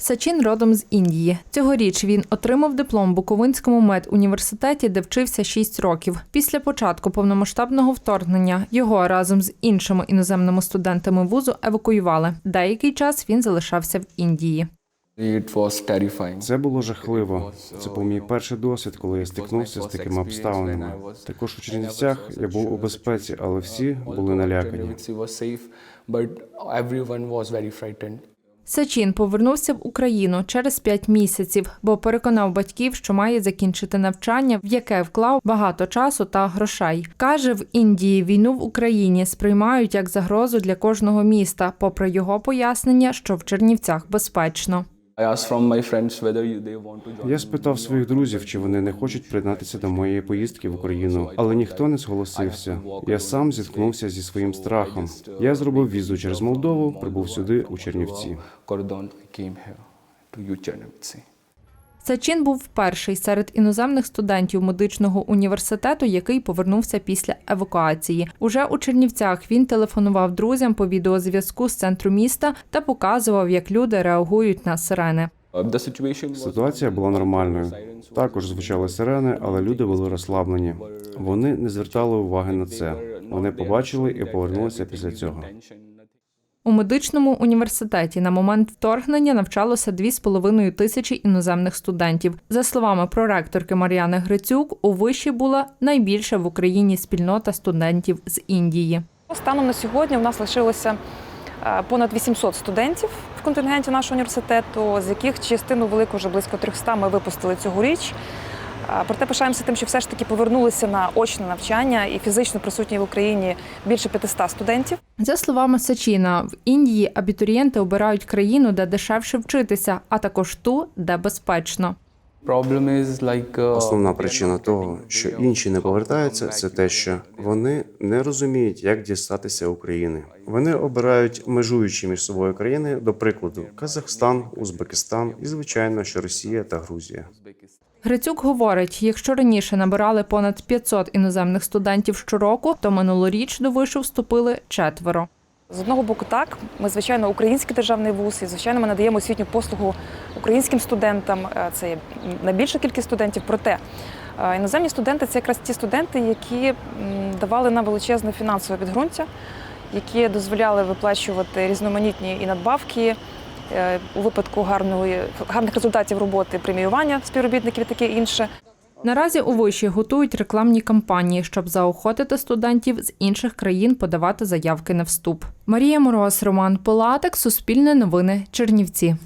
Сачин родом з Індії. Цьогоріч він отримав диплом в Буковинському медуніверситеті, де вчився 6 років. Після початку повномасштабного вторгнення його разом з іншими іноземними студентами вузу евакуювали. Деякий час він залишався в Індії. It. Це було жахливо. Це був мій перший досвід, коли я стикнувся з такими обставинами. Також у Чернівцях я був у безпеці, але всі були налякані. Сачин повернувся в Україну через 5 місяців, бо переконав батьків, що має закінчити навчання, в яке вклав багато часу та грошей. Каже, в Індії війну в Україні сприймають як загрозу для кожного міста, попри його пояснення, що в Чернівцях безпечно. Я спитав своїх друзів, чи вони не хочуть приєднатися до моєї поїздки в Україну, але ніхто не зголосився. Я сам зіткнувся зі своїм страхом. Я зробив візу через Молдову, прибув сюди у Чернівці. Кордон I Сачин був перший серед іноземних студентів медичного університету, який повернувся після евакуації. Уже у Чернівцях він телефонував друзям по відеозв'язку з центру міста та показував, як люди реагують на сирени. Ситуація була нормальною. Також звучали сирени, але люди були розслаблені. Вони не звертали уваги на це. Вони побачили і повернулися після цього. У медичному університеті на момент вторгнення навчалося 2,5 тисячі іноземних студентів. За словами проректорки Мар'яни Грицюк, у виші була найбільша в Україні спільнота студентів з Індії. Станом на сьогодні у нас лишилося е, понад 800 студентів в контингенті нашого університету, з яких частину велику вже близько 300 ми випустили цьогоріч. Проте пишаємося тим, що все ж таки повернулися на очне навчання і фізично присутні в Україні більше 500 студентів. За словами Сачіна, в Індії абітурієнти обирають країну, де дешевше вчитися, а також ту, де безпечно. uh, Основна причина того, що інші не повертаються, це те, що вони не розуміють, як дістатися України. Вони обирають межуючі між собою країни, до прикладу, Казахстан, Узбекистан і звичайно, що Росія та Грузія. Грицюк говорить, якщо раніше набирали понад 500 іноземних студентів щороку, то минулоріч до вишу вступили четверо. З одного боку, так, ми, звичайно, український державний вуз, і звичайно, ми надаємо освітню послугу українським студентам. Е, Це є найбільша кількість студентів. Проте е, іноземні студенти це якраз ті студенти, які давали нам величезне фінансове підґрунтя, які дозволяли виплачувати різноманітні і надбавки. Е, У випадку гарної гарних результатів роботи, преміювання співробітників і таке інше. Наразі у виші готують рекламні кампанії, щоб заохотити студентів з інших країн подавати заявки на вступ. Марія Мороз, Роман Полатик, Суспільне новини, Чернівці.